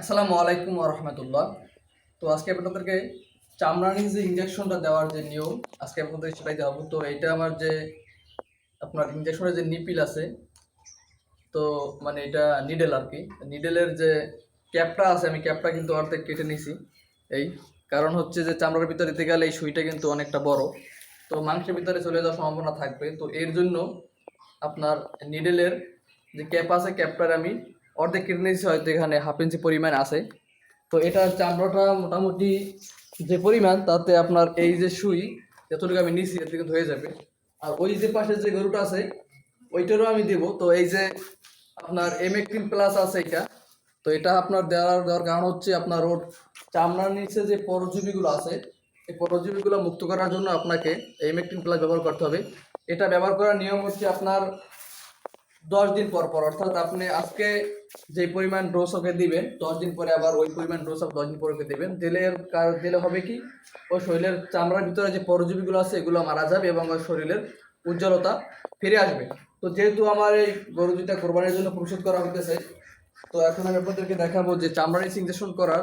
আসসালামু আলাইকুম রহমতুল্লাহ। তো আজকে আপনাদেরকে চামড়ানির যে ইঞ্জেকশনটা দেওয়ার যে নিয়ম, আজকে আপনাদের সেটাই দেওয়াবো তো এটা আমার যে আপনার ইঞ্জেকশনের যে নিপিল আছে, তো মানে এটা নিডেল আর কি নিডেলের যে ক্যাপটা আছে, আমি ক্যাপটা কিন্তু অর্ধেক কেটে নিছি। এই কারণ হচ্ছে যে চামড়ার ভিতরে দিতে গেলে এই সুইটা কিন্তু অনেকটা বড়। তো মাংসের ভিতরে চলে যাওয়ার সম্ভাবনা থাকবে। তো এর জন্য আপনার নিডেলের যে ক্যাপ আছে, ক্যাপটার আমি অর্ধেক কেটে নিয়েছি হয়তো এখানে হাফ ইঞ্চি পরিমাণ আছে। তো এটার চামড়াটা মোটামুটি যে পরিমাণ, তাতে আপনার এই যে সুই, যতটুকু আমি নিছি এতে কিন্তু হয়ে যাবে। আর ওই যে পাশে যে গরুটা আছে, ওইটারও আমি দেব। তো এই যে আপনার এমএক্টিন প্লাস আছে এটা, তো এটা আপনার দেওয়ার দেওয়ার কারণ হচ্ছে আপনার ওর চামড়ার নিচে যে পরজীবীগুলো আছে, এই পরজীবীগুলো মুক্ত করার জন্য আপনাকে এমএক্টিন প্লাস ব্যবহার করতে হবে। এটা ব্যবহার করার নিয়ম হচ্ছে আপনার দশ দিন পর পর, অর্থাৎ আপনি আজকে যে পরিমাণ ডোজ ওকে দিবেন, দশ দিন পরে আবার ওই পরিমাণ ডোজ দশ দিন পরে দেবেন, দিলে দিলে হবে কি? ওই শরীরের চামড়ার ভিতরে যে পরজীবীগুলো আছে, এগুলো মারা যাবে এবং ওই শরীরের উজ্জ্বলতা ফিরে আসবে। তো যেহেতু আমার এই গরু দুইটা কোরবানির জন্য প্রস্তুত করা হতেছে তো এখন আমি আপনাদেরকে দেখাবো যে চামড়া ইঞ্জেকশন করার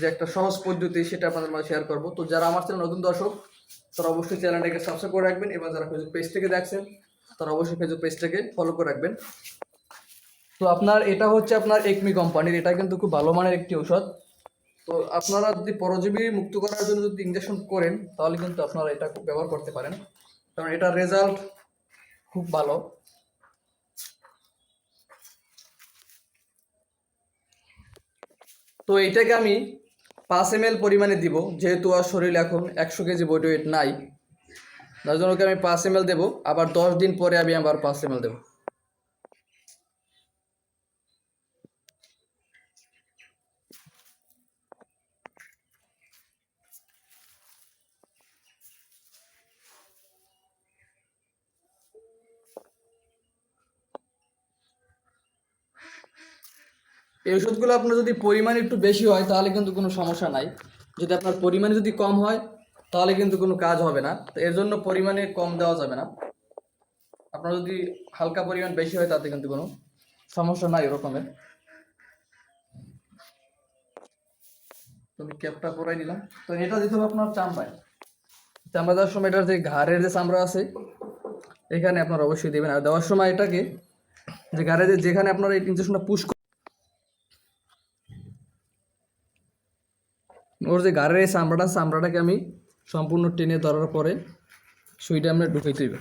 যে একটা সহজ পদ্ধতি, সেটা আপনাদের মাঝে শেয়ার করব। তো যারা আমার চ্যানেল নতুন দর্শক, তারা অবশ্যই চ্যানেলটাকে সাবস্ক্রাইব করে রাখবেন এবং যারা ফেসবুক পেজ থেকে দেখছেন তারা অবশ্যই ফেসবুক পেজটাকে ফলো করে রাখবেন। তো আপনার এটা হচ্ছে আপনার একমি কোম্পানির এটা কিন্তু খুব ভালো মানের একটি ঔষধ। তো আপনারা যদি পরজীবী মুক্ত করার জন্য যদি ইঞ্জেকশন করেন, তাহলে কিন্তু আপনারা এটা খুব ব্যবহার করতে পারেন। কারণ এটার রেজাল্ট খুব ভালো। তো এইটাকে আমি পাঁচ এম পরিমাণে দিব, যেহেতু আর শরীর এখন একশো কেজি বডি ওয়েট নাই। জন্য ওকে আমি পাঁচ এম দেবো, আবার দশ দিন পরে আমি আবার পাঁচ এম দেবো। এই ওষুধগুলো আপনার যদি পরিমাণ একটু বেশি হয়, তাহলে কিন্তু কোনো সমস্যা নাই। যদি আপনার পরিমাণ যদি কম হয় তাহলে কিন্তু কোনো কাজ হবে না। তো এর জন্য পরিমাণে কম দেওয়া যাবে না। আপনার যদি হালকা পরিমাণ বেশি হয়, তাতে কিন্তু কোনো সমস্যা নাই ওরকমের তুমি ক্যাপটা পরাই দিলাম তো এটা দিতে হবে আপনার চামড়ায়। চামড়া দেওয়ার সময় এটার যে ঘাড়ের যে চামড়া আছে, এখানে আপনার অবশ্যই দেবেন। আর দেওয়ার সময় এটাকে যে ঘাড়ে যে যেখানে আপনার এই ইঞ্জেকশনটা পুশ ওর যে গাড়ির এই চামড়াটা, চামড়াটাকে আমি সম্পূর্ণ টেনে ধরার পরে সুইটা আমরা ঢুকাই দিব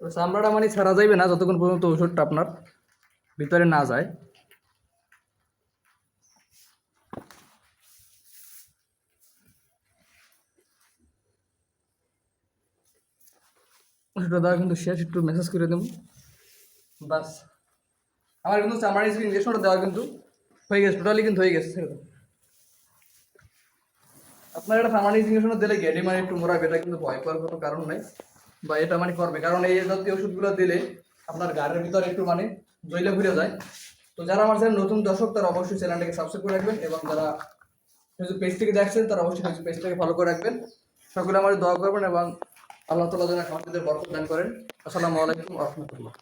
ওই চামড়াটা মানে ছাড়া যাইবে না, যতক্ষণ পর্যন্ত ওষুধটা আপনার ভিতরে না যায়। ওষুধটা দেওয়া কিন্তু শেষ, একটু মেসেজ করে দেবো বাস। আমার কিন্তু চামড়া ইঞ্জেকশনটা দেওয়া কিন্তু হয়ে গেছে টোটালি কিন্তু হয়ে গেছে দাও। আপনার এটা চামড়া ইঞ্জেকশন দিলে গেডি মানে একটু মোড়াবে? এটা কিন্তু ভয় পাওয়ার কোনো কারণ নাই, বা এটা মানে করবে। কারণ এই জাতীয় ওষুধগুলো দিলে আপনার গাড়ির ভিতরে একটু মানে জইলে ঘুরে যায়। তো যারা আমার চ্যানেল নতুন দর্শক, তারা অবশ্যই চ্যানেলটাকে সাবস্ক্রাইব করে রাখবেন এবং যারা ফেসবুক পেজ থেকে দেখছেন, তারা অবশ্যই ফেসবুক পেজটাকে ফলো করে রাখবেন। সকলে আমার দোয়া করবেন এবং আল্লাহ তালা যেন আমাদের বরকত দান করেন। আসসালামু আলাইকুম রহমতুল্লাহ।